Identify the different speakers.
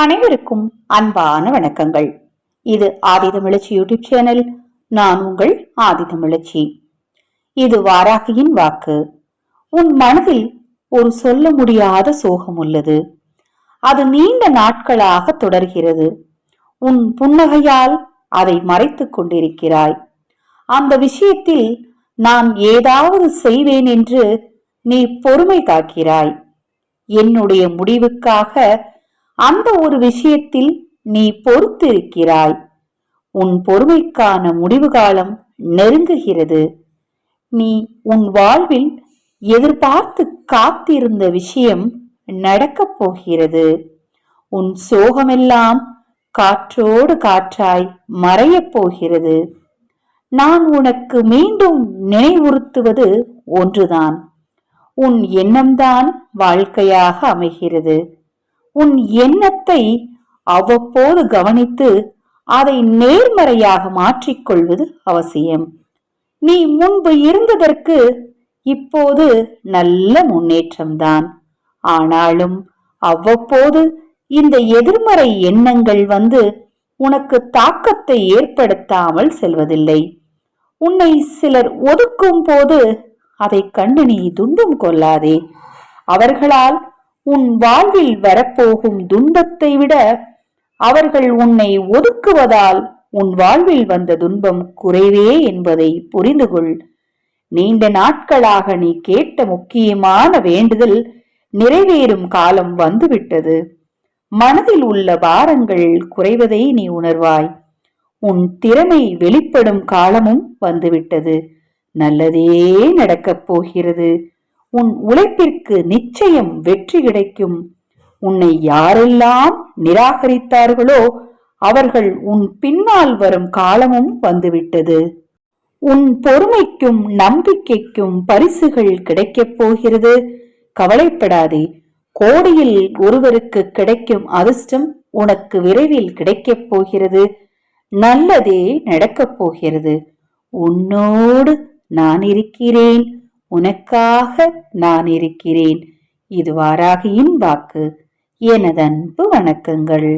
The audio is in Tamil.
Speaker 1: அனைவருக்கும் அன்பான வணக்கங்கள். இது ஆதிதமிழச்சி யூடியூப் சேனல் நான் உங்கள் ஆதிதமிழச்சி. இது வாராகியின் வாக்கு. உன் மனதில் ஒரு சொல்ல முடியாத சோகம் உள்ளது. அது நீண்ட நாட்களாக தொடர்கிறது. உன் புன்னகையால் அதை மறைத்துக் கொண்டிருக்கிறாய். அந்த விஷயத்தில் நான் ஏதாவது செய்வேன் என்று நீ பொறுமை காக்கிறாய். என்னுடைய முடிவுக்காக அந்த ஒரு விஷயத்தில் நீ பொறுத்திருக்கிறாய். உன் பொறுமைக்கான முடிவு காலம் நெருங்குகிறது. நீ உன் வாழ்வில் எதிர்பார்த்து காத்திருந்த விஷயம் நடக்கப் போகிறது. உன் சோகமெல்லாம் காற்றோடு காற்றாய் மறையப் போகிறது. நான் உனக்கு மீண்டும் நினைவுறுத்துவது ஒன்றுதான். உன் எண்ணம்தான் வாழ்க்கையாக அமைகிறது. உன் எண்ணத்தை அவ்வப்போது கவனித்து அதை நேர்மறையாக மாற்றிக்கொள்வது அவசியம். நீ முன்பு இருந்ததற்கு இப்போது நல்ல முன்னேற்றம்தான். ஆனாலும் அவ்வப்போது இந்த எதிர்மறை எண்ணங்கள் வந்து உனக்கு தாக்கத்தை ஏற்படுத்தாமல் செல்வதில்லை. உன்னை சிலர் ஒதுக்கும் போது அதை கண்டு நீ துண்டும் கொள்ளாதே. அவர்களால் உன் வாழ்வில் வரப்போகும் துன்பத்தை விட அவர்கள் உன்னை ஒதுக்குவதால் உன் வாழ்வில் வந்த துன்பம் குறைவே என்பதை புரிந்து கொள். நீண்ட நாட்களாக நீ கேட்ட முக்கியமான வேண்டுதல் நிறைவேறும் காலம் வந்துவிட்டது. மனதில் உள்ள பாரங்கள் குறைவதை நீ உணர்வாய். உன் திறமை வெளிப்படும் காலமும் வந்துவிட்டது. நல்லதே நடக்கப் போகிறது. உன் உழைப்பிற்கு நிச்சயம் வெற்றி கிடைக்கும். உன்னை யாரெல்லாம் நிராகரித்தார்களோ அவர்கள் உன் பின்னால் வரும் காலமும் வந்துவிட்டது. உன் பொறுமைக்கும் நம்பிக்கைக்கும் பரிசுகள் கிடைக்கப் போகிறது. கவலைப்படாதே. கோடியில் ஒருவருக்கு கிடைக்கும் அதிர்ஷ்டம் உனக்கு விரைவில் கிடைக்கப் போகிறது. நல்லதே நடக்கப் போகிறது. உன்னோடு நான் இருக்கிறேன். உனக்காக நான் இருக்கிறேன் இது வாராகியின் வாக்கு. எனதன்பு வணக்கங்கள்.